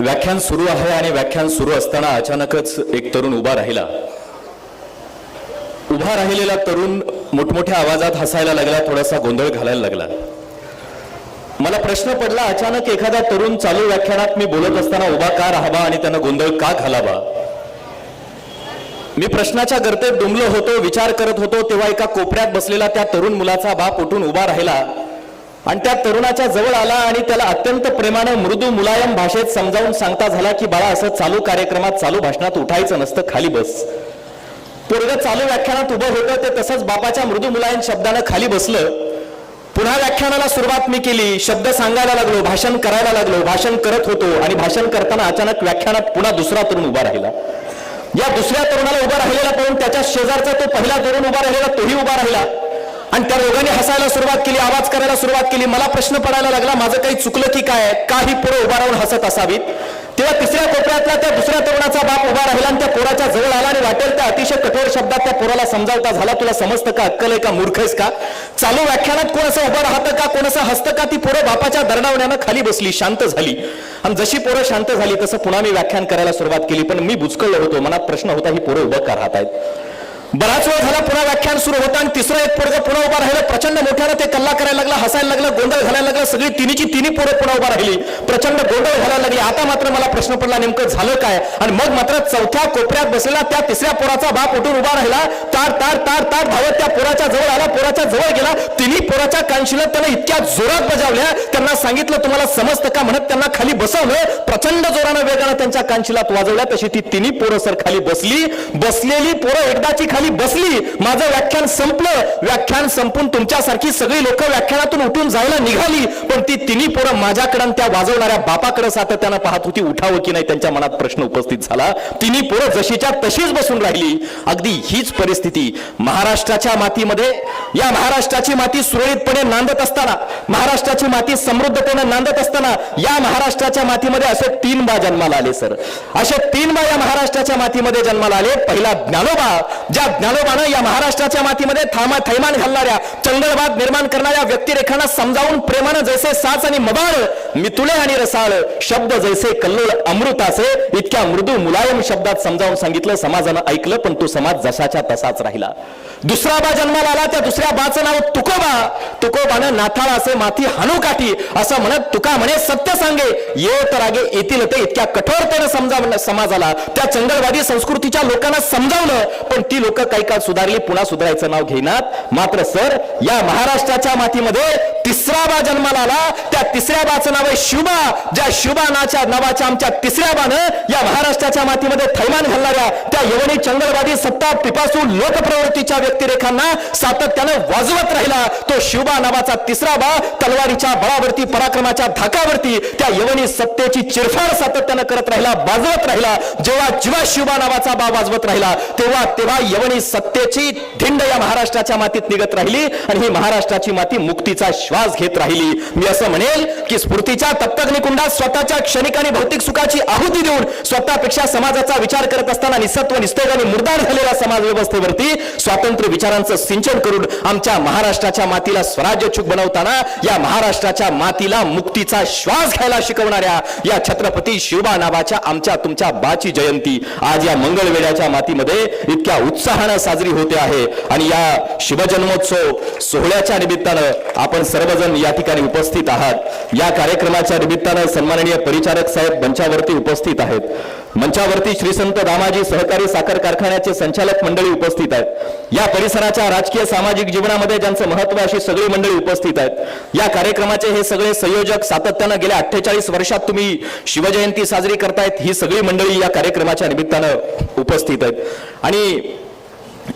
व्याख्यान सुरू आहे आणि व्याख्यान सुरू असताना अचानकच एक तरुण उभा राहिला. उभा राहिलेला तरुण मोठमोठ्या आवाजात हसायला लागला थोडासा गोंधळ घालायला लागला. मला प्रश्न पडला अचानक एखादा तरुण चालू व्याख्यानात मी बोलत असताना उभा का राहावा आणि त्यांना गोंधळ का घालावा? मी प्रश्नाच्या गर्तेत डुंबलो होतो विचार करत होतो तेव्हा एका कोपऱ्यात बसलेला त्या तरुण मुलाचा बाप उठून उभा राहिला. आणि त्या तरुणाच्या जवळ आला आणि त्याला अत्यंत प्रेमानं मृदू मुलायम भाषेत समजावून सांगता झाला की बाळा असं चालू कार्यक्रमात चालू भाषणात उठायचं नसतं खाली बस. पोरग चालू व्याख्यानात उभं होतं ते तसंच बापाच्या मृदू मुलायम शब्दानं खाली बसलं. पुन्हा व्याख्यानाला सुरुवात मी केली शब्द सांगायला लागलो भाषण करायला लागलो भाषण करत होतो आणि भाषण करताना अचानक व्याख्यानात पुन्हा दुसरा तरुण उभा राहिला. या दुसऱ्या तरुणाला उभा राहिलेला पाहून त्याच्या शेजारचा तो पहिला तरुण उभा राहिलेला तोही उभा राहिला. आणि त्या रोगाने हसायला सुरुवात केली आवाज करायला सुरुवात केली मला प्रश्न पडायला लागला माझं काही चुकलं की काय? काही पोरं उभा राहून हसत असावीत. तेव्हा तिसऱ्या कोपऱ्यातला त्या दुसऱ्या तरुणाचा बाप उभा राहिला आणि त्या पोराच्या जवळ आला आणि वाटेल त्या अतिशय कठोर शब्दात त्या पोराला समजावता झाला तुला समजतं का? अक्कल आहे का? मूर्ख आहेस का? चालू व्याख्यानात कोण असं उभं राहतं का कोण असं हसतं का ती पोरं बापाच्या दरडावण्यानं खाली बसली शांत झाली. आणि जशी पोरं शांत झाली तसं पुन्हा मी व्याख्यान करायला सुरुवात केली पण मी बुचकळलो होतो. मनात प्रश्न होता ही पोरं उभं का राहत आहेत बराच वेळ झाला पुन्हा व्याख्यान सुरू होतं आणि तिसरं एक पोरग पुन्हा उभा राहिलं प्रचंड मोठ्यानं ते करायला लागला हसायला लागलं गोंधळ घालायला लागला सगळी तिन्हीची तिन्ही पोरं पुन्हा उभा राहिली. प्रचंड गोंधळ घालायला लागली. आता मात्र मला प्रश्न पडला नेमकं झालं काय? आणि मग मात्र चौथ्या कोपऱ्यात बसलेला त्या तिसऱ्या पोराचा बाप उठून उभा राहिला. तार तार तार तार धावत त्या पोराच्या जवळ आला. पोराच्या जवळ गेला. तिन्ही पोराच्या कांशीला त्यानं इतक्या जोरात बजावल्या. त्यांना सांगितलं तुम्हाला समजतं का? म्हणत त्यांना खाली बसवलं. प्रचंड जोरानं वेगानं त्यांच्या कांशीला वाजवल्या. तशी ती तिन्ही पोरं सर खाली बसली. बसलेली पोरं एकदाची खाली बसली. माझं व्याख्यान संपलं. व्याख्यान संपून तुमच्यासारखी सगळी लोक व्याख्यानातून उठून जायला निघाली पण ती तिन्ही पोरं माझ्याकडं त्या वाजवणाऱ्या बापाकडे सातत्यानं पाहत होती उठावं की नाही त्यांच्या मनात प्रश्न उपस्थित झाला. तिन्ही पोरं जशीच्या तशीच बसून राहिली. अगदी हीच परिस्थिती महाराष्ट्राच्या मातीमध्ये. या महाराष्ट्राची माती सुरळीतपणे नांदत असताना महाराष्ट्राची माती समृद्धपणे नांदत असताना या महाराष्ट्राच्या मातीमध्ये असे तीन बा जन्माला आले सर. असे तीन बा या महाराष्ट्राच्या मातीमध्ये जन्माला आले. पहिला ज्ञानोबा ज्या ज्ञानोबानं या महाराष्ट्राच्या मातीमध्ये थामा थैमान घालणाऱ्या चंगळवाद निर्माण करणाऱ्या या व्यक्तिरेखांना समजावून प्रेमानं जैसे साच आणि मबाळ मितुले आणि रसाळ शब्द जैसे कल्लोळ अमृताचे इतक्या मृदू मुलायम शब्दात समजावून सांगितलं समाजानं ऐकलं पण तो समाज जसाच्या तसाच राहिला. दुसरा बा जन्माला आला त्या दुसऱ्या बाचं नाव तुकोबा. तुकोबानं नाथाळा असे माथी हनुकाठी असं म्हणत तुका म्हणे सत्य सांगे. ये तर आगे येतील ते इतक्या कठोरतेनं समजावलं समाजाला. त्या चंगलवादी संस्कृतीच्या लोकांना समजावलं पण ती लोक काही काळ सुधारली पुन्हा सुधारायचं नाव घेणार मात्र सर या महाराष्ट्राच्या मातीमध्ये तिसरा बा जन्माला आला. त्या तिसऱ्या बाचं नाव आहे शुभा. ज्या शुभा नाच्या नावाच्या आमच्या तिसऱ्या बानं या महाराष्ट्राच्या मातीमध्ये थैमान घालणाऱ्या त्या यवनी चंगलवादी सत्ता पिपासू लोकप्रवृत्तीच्या व्यक्तिरेखांना सातत्यानं वाजवत राहिला. तो शुभा नावाचा तिसरा बा तलवारीच्या बळावरती पराक्रमाच्या धाकावरती त्या यवनी सत्तेची चिरफाड सातत्यानं करत राहिला वाजवत राहिला. जेव्हा जेव्हा शिवबा नावाचा बा वाजवत राहिला तेव्हा तेव्हा यवनी सत्तेची धिंड या महाराष्ट्राच्या मातीत निघत राहिली आणि ही महाराष्ट्राची माती मुक्तीचा श्वास आवाज घेत राहिली. मी असं म्हणेल की स्फूर्तीच्या तप्तग्निकुंडात स्वतःच्या क्षणिक आणि भौतिक सुखाची आहुती देऊन स्वतःपेक्षा समाजाचा विचार करत असताना निसत्व निस्तोग आणि मुर्दार झालेल्या समाज व्यवस्थेवरती स्वातंत्र्य विचारांचं सिंचन करून आमच्या महाराष्ट्राच्या मातीला स्वराज्यच्छुक बनवताना या महाराष्ट्राच्या मातीला मुक्तीचा श्वास घ्यायला शिकवणाऱ्या या छत्रपती शिवबा नावाच्या आमच्या तुमच्या बाची जयंती आज या मंगळवेड्याच्या मातीमध्ये इतक्या उत्साहानं साजरी होते आहे. आणि या शिवजन्मोत्सव सोहळ्याच्या निमित्तानं आपण सर्व सर्वजण या ठिकाणी उपस्थित आहात. या कार्यक्रमाच्या निमित्तानं सन्माननीय परिचारक साहेब मंचावरती उपस्थित आहेत. मंचावरती श्रीसंत दामाजी सहकारी साखर कारखान्याचे संचालक मंडळी उपस्थित आहेत. या परिसराच्या राजकीय सामाजिक जीवनामध्ये ज्यांचं महत्त्व अशी सगळी मंडळी उपस्थित आहेत. या कार्यक्रमाचे हे सगळे संयोजक सातत्यानं गेल्या अठ्ठेचाळीस वर्षात तुम्ही शिवजयंती साजरी करतायत ही सगळी मंडळी या कार्यक्रमाच्या निमित्तानं उपस्थित आहेत. आणि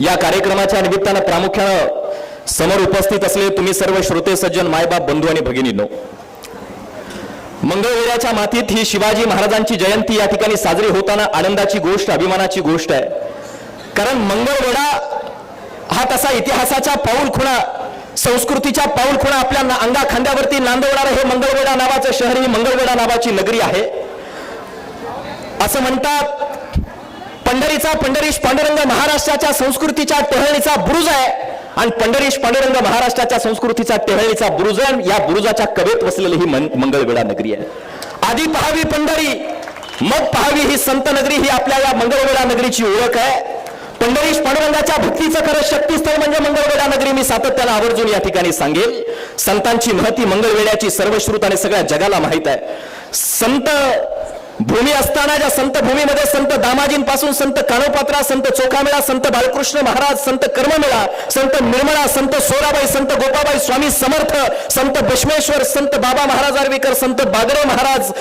या कार्यक्रमाच्या निमित्तानं प्रामुख्यानं समोर उपस्थित असलेले तुम्ही सर्व श्रोते सज्जन मायबाप बंधू आणि भगिनींनो मंगळवेढ्याच्या मातीत ही शिवाजी महाराजांची जयंती या ठिकाणी साजरी होताना आनंदाची गोष्ट अभिमानाची गोष्ट आहे. कारण मंगळवेढा हा तसा इतिहासाच्या पाऊल खुणा संस्कृतीच्या पाऊल खुणा आपल्या ना- अंगा खांद्यावरती नांदवणारं हे मंगळवेढा नावाचं शहर ही मंगळवेढा नावाची नगरी आहे. असं म्हणतात पंढरीचा पंढरीश पांडुरंग महाराष्ट्राच्या संस्कृतीच्या टहळणीचा बुरुज आहे. आणि पंढरीश पांडुरंग महाराष्ट्राच्या संस्कृतीचा टेहळीचा बुरुजन या बुरुजाच्या कवेत वसलेली ही मन- मंगळवेढा नगरी आहे. आधी पहावी पंढरी मग पहावी ही संत नगरी ही आपल्या या मंगळवेढा नगरीची ओळख आहे. पंढरीश पांडुरंगाच्या भक्तीचं खरं शक्तीस्थळ म्हणजे मंगळवेढा नगरी. मी सातत्यानं आवर्जून या ठिकाणी सांगेल. संतांची महती मंगळवेळ्याची सर्वश्रुत आणि सगळ्या जगाला माहीत आहे. संत भूमी असताना ज्या संत भूमीमध्ये संत दामाजींपासून संत कानोपात्रा संत चोखामेळा संत बालकृष्ण महाराज संत कर्ममेळा संत निर्मळा संत सोराबाई संत गोपाबाई स्वामी समर्थ संत भस्मेश्वर संत बाबा महाराज आर्वीकर संत बागडे महाराज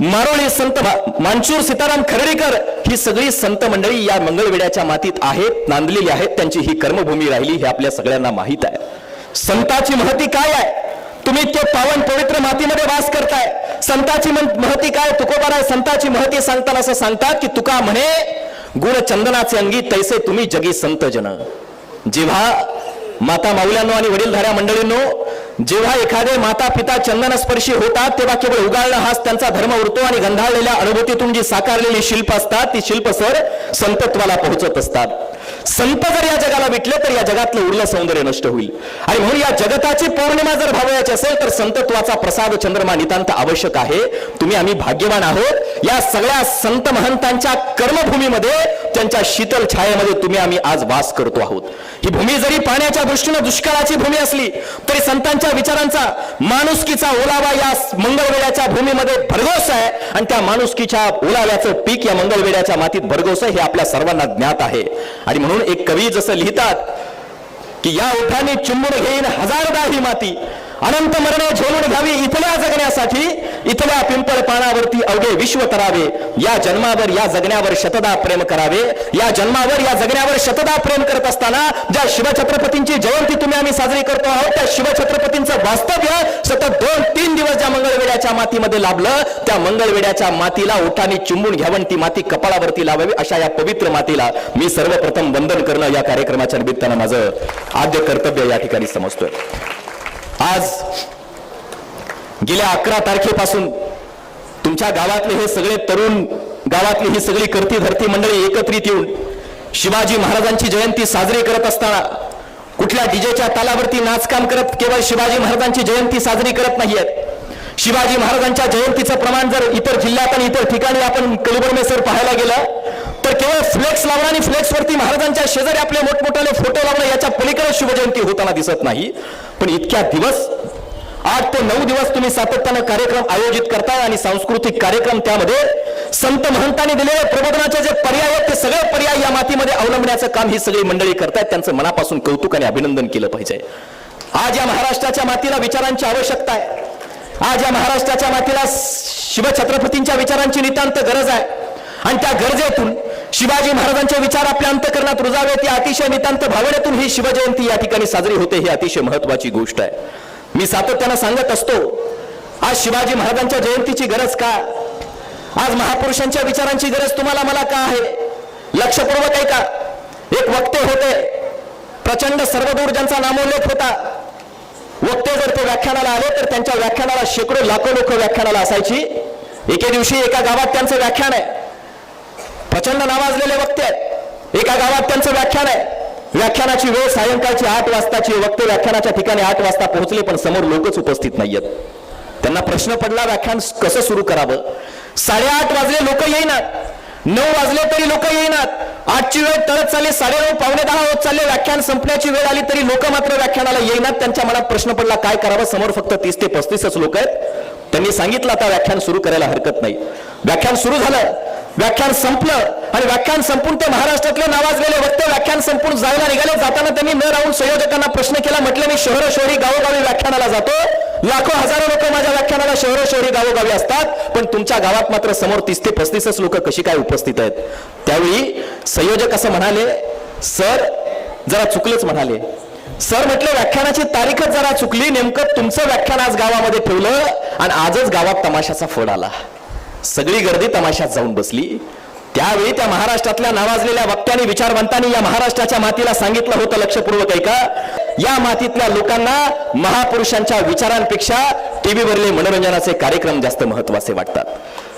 मारोळी संत मांचूर सीताराम खर्डीकर ही सगळी संत मंडळी या मंगळवेड्याच्या मातीत आहेत नांदलेली आहेत त्यांची ही कर्मभूमी राहिली हे आपल्या सगळ्यांना माहीत आहे. संताची महती काय आहे? तुम्ही ते पावन पवित्र मातीमध्ये वास करताय. संताची महती काय? तुकोबाराय संताची महती सांगताना असं सांगतात की तुका म्हणे गुण चंदनाचे अंगी तैसे तुम्ही जगी संत जन जेव्हा माता माऊल्यांनो आणि वडीलधाऱ्या मंडळींनो जेव्हा एखादे माता पिता चंदनस्पर्शी होतात तेव्हा केवळ उगाळणं हाच त्यांचा धर्म उरतो आणि गंधाळलेल्या अनुभूतीतून जी साकारलेली शिल्प असतात ती शिल्प सर संतत्वाला पोहोचत असतात. संत जर या जगाला विटले तर या जगातलं उरलं सौंदर्य नष्ट होईल. आणि म्हणून या जगताची पौर्णिमा जर भावयाची असेल तर संतत्वाचा प्रसाद चंद्रमा नितांत आवश्यक आहे. तुम्ही आम्ही भाग्यवान आहोत. या सगळ्या संत महंतांच्या कर्मभूमीमध्ये त्यांच्या शीतल छायेमध्ये तुम्ही आम्ही आज वास करतो आहोत. ही भूमी जरी पाण्याच्या दृष्टीनं दुष्काळाची भूमी असली तरी संतांच्या विचारांचा माणुसकीचा ओलावा या मंगळवेड्याच्या भूमीमध्ये भरघोस आहे आणि त्या माणुसकीच्या ओलाव्याचं पीक या मंगळवेड्याच्या मातीत भरघोस आहे हे आपल्या सर्वांना ज्ञात आहे. आणि म्हणून एक कवी जसं लिहितात की या ओठाने चुंबून घेईन हजारदा ही माती अनंत मरणे झोलून घ्यावी इथल्या जगण्यासाठी इथल्या पिंपळ पानावरती अवघे विश्व तरावे. या जन्मावर या जगण्यावर शतदा प्रेम करावे. या जन्मावर या जगण्यावर शतदा प्रेम करत असताना ज्या शिवछत्रपतींची जयंती तुम्ही आम्ही साजरी करतो आहोत त्या शिवछत्रपतींचं वास्तव्य सतत दोन तीन दिवस ज्या मंगळवेड्याच्या मातीमध्ये लाभलं त्या मंगळवेड्याच्या मातीला ओठाने चुंबून घ्यावं ती माती कपाळावरती लावावी अशा या पवित्र मातीला मी सर्वप्रथम वंदन करणं या कार्यक्रमाच्या निमित्तानं माझं आद्य कर्तव्य या ठिकाणी समजतोय. आज गेल्या अकरा तारखेपासून तुमच्या गावातले हे सगळे तरुण गावातली ही सगळी करती धरती मंडळी एकत्रित येऊन शिवाजी महाराजांची जयंती साजरी करत असताना कुठल्या डीजेच्या तालावरती नाचकाम करत केवळ शिवाजी महाराजांची जयंती साजरी करत नाहीयेत. शिवाजी महाराजांच्या जयंतीचं प्रमाण जर इतर जिल्ह्यात आणि इतर ठिकाणी आपण कलिबरमेसर पाहायला गेलं तर केवळ फ्लेक्स लावणं आणि फ्लेक्सवरती महाराजांच्या शेजारी आपले मोठमोठाले फोटो लावणं याच्या पलीकडे शिवजयंती होताना दिसत नाही. पण इतक्या दिवस आठ ते नऊ दिवस तुम्ही सातत्यानं कार्यक्रम आयोजित करताय आणि सांस्कृतिक कार्यक्रम त्यामध्ये संत महंतांनी दिलेले प्रबोधनाचे जे पर्याय आहेत ते सगळे पर्याय या मातीमध्ये अवलंबण्याचं काम ही सगळी मंडळी करतायत. त्यांचं मनापासून कौतुक आणि अभिनंदन केलं पाहिजे. आज या महाराष्ट्राच्या मातीला विचारांची आवश्यकता आहे. आज या महाराष्ट्राच्या मातीला शिवछत्रपतींच्या विचारांची नितांत गरज आहे. आणि त्या गरजेतून शिवाजी महाराजांचे विचार आपल्या अंतकरणात रुजावेत या अतिशय नितांत भावनेतून ही शिवजयंती या ठिकाणी साजरी होते ही अतिशय महत्वाची गोष्ट आहे. मी सातत्यानं सांगत असतो आज शिवाजी महाराजांच्या जयंतीची गरज का? आज महापुरुषांच्या विचारांची गरज तुम्हाला मला का आहे? लक्षपूर्वक आहे का एक वक्ते होते प्रचंड सर्वदूर ज्यांचा नामोल्लेख होता. वक्ते जर ते व्याख्यानाला आले तर त्यांच्या व्याख्यानाला शेकडो लाखो लोक व्याख्यानाला असायची. एके दिवशी एका गावात त्यांचं व्याख्यान आहे. प्रचंड नावाजलेले वक्ते आहेत. एका गावात त्यांचं व्याख्यान आहे. व्याख्यानाची वेळ सायंकाळची आठ वाजताची वक्ते व्याख्यानाच्या ठिकाणी आठ वाजता पोहोचले पण समोर लोकच उपस्थित नाहीयेत. त्यांना प्रश्न पडला व्याख्यान कसं सुरू करावं? साडेआठ वाजले लोक येईनात. नऊ वाजले तरी लोक येईनात. आठची वेळ तळत चालली साडेनऊ पावणे दहा होत चालले. व्याख्यान संपण्याची वेळ आली तरी लोक मात्र व्याख्यानाला येईनात. त्यांच्या मनात प्रश्न पडला काय करावं? समोर फक्त तीस ते पस्तीसच लोक आहेत. त्यांनी सांगितलं आता व्याख्यान सुरू करायला हरकत नाही. व्याख्यान सुरू झालं व्याख्यान संपलं आणि व्याख्यान संपून ते महाराष्ट्रातले नावाजलेले वक्ते व्याख्यान संपून जायला निघाले. जाताना त्यांनी न राहून संयोजकांना प्रश्न केला म्हटलं मी शहर शहरी गावोगावी व्याख्यानाला जातो. लाखो हजारो लोक माझ्या व्याख्यानाला शहर शहरी गावोगावी असतात पण तुमच्या गावात मात्र समोर तीस ते पस्तीसच लोक कशी काय उपस्थित आहेत? त्यावेळी संयोजक असं म्हणाले सर जरा चुकलंच म्हणाले. सर म्हटलं व्याख्यानाची तारीखच जरा चुकली. नेमकं तुमचं व्याख्यान आज गावामध्ये ठेवलं आणि आजच गावात तमाशाचा फड आला. सगळी गर्दी तमाशात जाऊन बसली. त्यावेळी त्या महाराष्ट्रातल्या नावाजलेल्या वक्त्यांनी विचारवंतांनी या महाराष्ट्राच्या मातीला सांगितलं होतं लक्षपूर्वक ऐका. या मातीतल्या लोकांना महापुरुषांच्या विचारांपेक्षा टीव्हीवरले मनोरंजनाचे कार्यक्रम जास्त महत्त्वाचे वाटतात.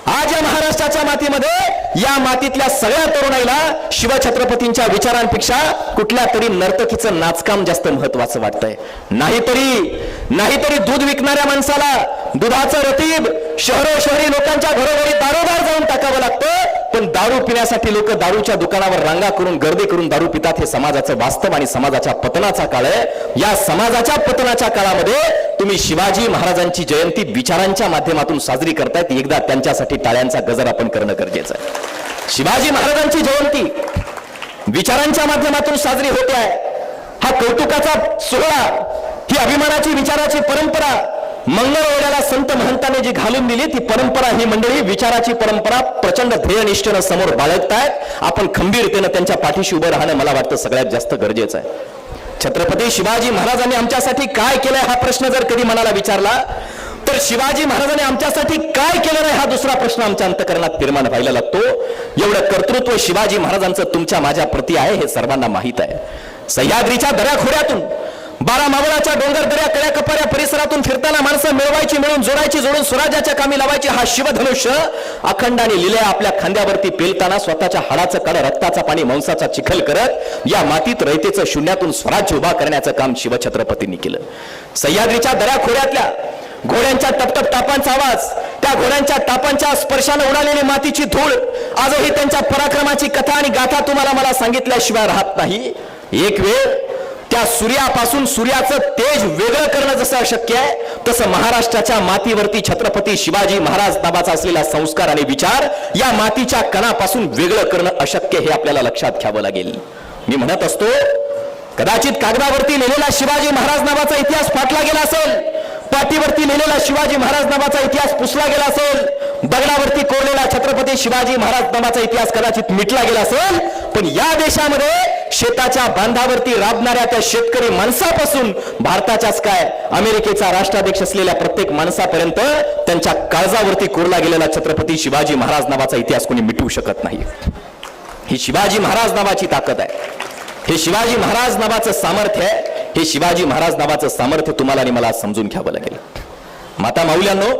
आज या महाराष्ट्राच्या मातीमध्ये या मातीतल्या सगळ्या तरुणाईला शिवछत्रपतींच्या विचारांपेक्षा कुठल्या तरी नर्तकीचं नाचकाम जास्त महत्वाचं वाटतंय. नाहीतरी नाहीतरी दूध विकणाऱ्या माणसाला दुधाचं रतीब शहरो शहरी लोकांच्या घरोघरी दारोदार जाऊन टाकावं लागतं. पण दारू पिण्यासाठी लोक दारूच्या दुकानावर रांगा करून गर्दी करून दारू पितात हे समाजाचं वास्तव आणि समाजाच्या पतनाचा काळ आहे. या समाजाच्या पतनाच्या काळामध्ये तुम्ही शिवाजी महाराजांची जयंती विचारांच्या माध्यमातून साजरी करतायत. एकदा त्यांच्यासाठी टाळ्यांचा गजर आपण करणं गरजेचं आहे. शिवाजी महाराजांची जयंती विचारांच्या माध्यमातून साजरी होते आहे. हा कौतुकाचा सोहळा ही अभिमानाची विचाराची परंपरा मंगळवेड्याला संत महंताने जी घालून दिली ती परंपरा ही मंडळी. विचाराची परंपरा प्रचंड ध्येयनिष्ठेनं समोर बाळगतायत. आपण खंबीरतेनं त्यांच्या पाठीशी उभं राहणं मला वाटतं सगळ्यात जास्त गरजेचं आहे. छत्रपती शिवाजी महाराजांनी आमच्यासाठी काय केलंय हा प्रश्न जर कधी मनाला विचारला तर शिवाजी महाराजांनी आमच्यासाठी काय केलं नाही हा दुसरा प्रश्न आमच्या अंतकरणात निर्माण व्हायला लागतो. एवढं कर्तृत्व शिवाजी महाराजांचं तुमच्या माझ्या प्रती आहे हे सर्वांना माहीत आहे. सह्याद्रीच्या दऱ्याखोऱ्यातून बारा मावळाच्या डोंगर दऱ्या कड्या कपाऱ्या परिसरातून फिरताना माणसं मिळवायची मिळून जोडायची जोडून स्वराज्याच्या कामी लावायची हा शिवधनुष्य अखंडाने लिहिल्या आपल्या खांद्यावरती पेलताना स्वतःच्या हाडाचं कड रक्ताचा पाणी मांसाचा चिखल करत या मातीत रयतेचं शून्यातून स्वराज्य उभा करण्याचं काम शिवछत्रपतींनी केलं. सह्याद्रीच्या दऱ्याखोऱ्यातल्या घोड्यांच्या टपटप टापांचा आवाज त्या घोड्यांच्या टापांच्या स्पर्शानं उडालेली मातीची धूळ आजही त्यांच्या पराक्रमाची कथा आणि गाथा तुम्हाला मला सांगितल्याशिवाय राहत नाही. एक वेळ त्या सूर्यापासून सूर्याचं तेज वेगळं करणं जसं अशक्य आहे तसं महाराष्ट्राच्या मातीवरती छत्रपती शिवाजी महाराज नावाचा असलेला संस्कार आणि विचार या मातीच्या कणापासून वेगळं करणं अशक्य हे आपल्याला लक्षात घ्यावं लागेल. मी म्हणत असतो कदाचित कागदावरती लिहिलेला शिवाजी महाराज नावाचा इतिहास फाटला गेला असेल पाठीवरती लिहिलेला शिवाजी महाराज नावाचा इतिहास पुसला गेला असेल दगडावरती कोरलेला छत्रपती शिवाजी महाराज नावाचा इतिहास कदाचित मिटला गेला असेल पण या देशामध्ये शेताच्या बांधावरती राबणाऱ्या त्या शेतकरी माणसापासून भारताच्याच काय अमेरिकेचा राष्ट्राध्यक्ष असलेल्या प्रत्येक माणसापर्यंत त्यांच्या काळजावरती कोरला गेलेला छत्रपती शिवाजी महाराज नावाचा इतिहास कोणी मिटवू शकत नाही. ही शिवाजी महाराज नावाची ताकद आहे. हे शिवाजी महाराज नावाचं सामर्थ्य आहे. हे शिवाजी महाराज नावाचं सामर्थ्य तुम्हाला आणि मला समजून घ्यावं लागेल. माता माऊल्यांनो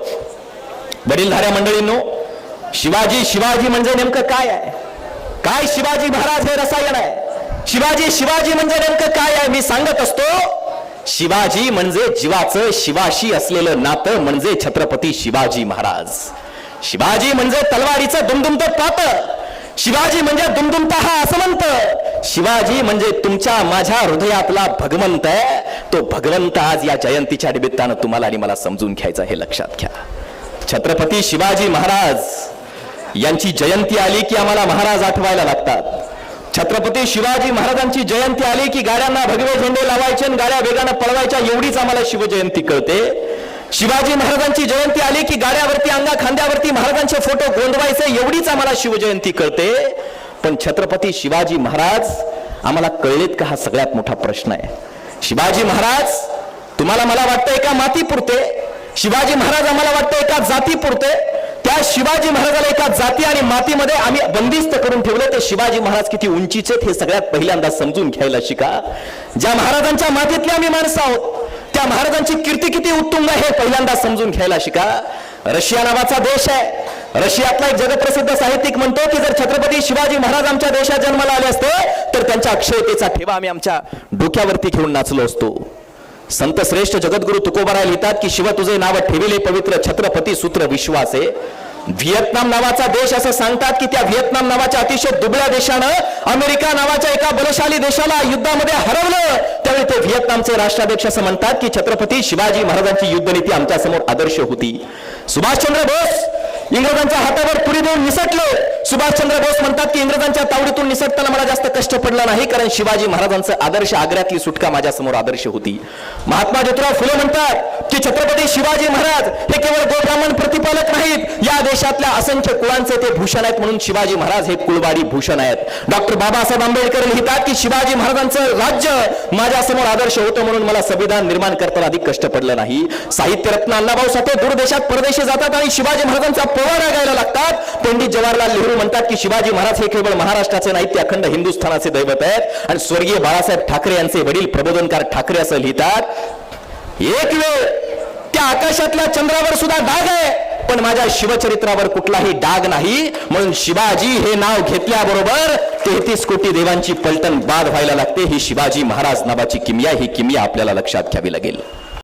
वडीलधाऱ्या मंडळींनो शिवाजी शिवाजी म्हणजे नेमकं काय आहे? काय शिवाजी महाराज हे रसायन आहे? शिवाजी शिवाजी म्हणजे नेमकं काय आहे? मी सांगत असतो शिवाजी म्हणजे जीवाचं शिवाशी असलेलं नातं म्हणजे छत्रपती शिवाजी महाराज. शिवाजी म्हणजे तलवारीचं दुमदुमत पात शिवाजी म्हणजे दुमदुमता हा असमंत. शिवाजी म्हणजे तुमच्या माझ्या हृदयातला भगवंत. आहे तो भगवंत आज या जयंतीच्या निमित्तानं तुम्हाला आणि मला समजून घ्यायचं हे लक्षात घ्या. छत्रपती शिवाजी महाराज यांची जयंती आली की आम्हाला महाराज आठवायला लागतात. छत्रपती शिवाजी महाराजांची जयंती आली की गाड्यांना भगवे झेंडे लावायचे आणि गाड्या वेगानं पळवायच्या एवढीच आम्हाला शिवजयंती कळते. शिवाजी महाराजांची जयंती आली की गाड्यावरती अंगा खांद्यावरती महाराजांचे फोटो गोंधवायचे एवढीच आम्हाला शिवजयंती कळते. पण छत्रपती शिवाजी महाराज आम्हाला कळलेत का हा सगळ्यात मोठा प्रश्न आहे? शिवाजी महाराज तुम्हाला मला वाटतंय का माती पुरते शिवाजी महाराज आम्हाला वाटतं एका जाती पुरते. त्या शिवाजी महाराजाला एका जाती आणि मातीमध्ये आम्ही बंदिस्त करून ठेवले. ते शिवाजी महाराज किती उंचीचे हे सगळ्यात पहिल्यांदा समजून घ्यायला शिका. ज्या महाराजांच्या मातीतले आम्ही माणसं आहोत त्या महाराजांची कीर्ती किती उत्तुंग आहे हे पहिल्यांदा समजून घ्यायला शिका. रशिया नावाचा देश आहे. रशियातला एक जगप्रसिद्ध साहित्यिक म्हणतो की जर छत्रपती शिवाजी महाराज आमच्या देशात जन्माला आले असते तर त्यांच्या अक्षयतेचा ठेवा आम्ही आमच्या डोक्यावरती घेऊन नाचलो असतो. संत श्रेष्ठ जगद्गुरु तुकोबाराय लिहितात की शिव तुझे नाव ठेविले पवित्र छत्रपती सूत्र विश्वासे. व्हिएतनाम नावाचा देश असं सांगतात की त्या व्हिएतनाम नावाच्या अतिशय दुबळ्या देशानं अमेरिका नावाच्या एका बलशाली देशाला युद्धामध्ये हरवलं. त्यावेळी ते व्हिएतनामचे राष्ट्राध्यक्ष असं म्हणतात की छत्रपती शिवाजी महाराजांची युद्धनीती आमच्यासमोर आदर्श होती. सुभाषचंद्र बोस इंग्रजांच्या हातावर पुरी देऊन निसटले. सुभाषचंद्र बोस म्हणतात की इंग्रजांच्या तावडीतून निसटताना मला जास्त कष्ट पडला नाही कारण शिवाजी महाराजांचं आदर्श आग्र्यातली सुटका माझ्यासमोर आदर्श होती. महात्मा ज्योतिराव फुले म्हणतात की छत्रपती शिवाजी महाराज हे केवळ गोब्राह्मण प्रतिपालक नाहीत या देशातल्या असंख्य कुळांचे ते भूषण आहेत म्हणून शिवाजी महाराज हे कुळवाडी भूषण आहेत. डॉक्टर बाबासाहेब आंबेडकर लिहितात की शिवाजी महाराजांचं राज्य माझ्यासमोर आदर्श होतं म्हणून मला संविधान निर्माण करताना अधिक कष्ट पडलं नाही. साहित्यरत्न अण्णाभाऊ साठे दूरदेशात परदेशी जातात आणि शिवाजी महाराजांचा पोवाडा गायला लागतात. पंडित जवाहरलाल नेहरू म्हणतात की शिवाजी महाराज हे केवळ महाराष्ट्राचे नाही ते अखंड हिंदुस्थानाचे दैवत आहेत. आणि स्वर्गीय बाळासाहेब ठाकरे यांचे वडील प्रबोधनकार ठाकरे असं लिहितात एक वेळ त्या आकाशातल्या चंद्रावर सुद्धा डाग आहे पण माझ्या शिवचरित्रावर कुठलाही डाग नाही. म्हणून शिवाजी हे नाव घेतल्याबरोबर तेहतीस कोटी देवांची पलटण बाद व्हायला लागते. ही शिवाजी महाराज नावाची किमया ही किमया आपल्याला लक्षात घ्यावी लागेल.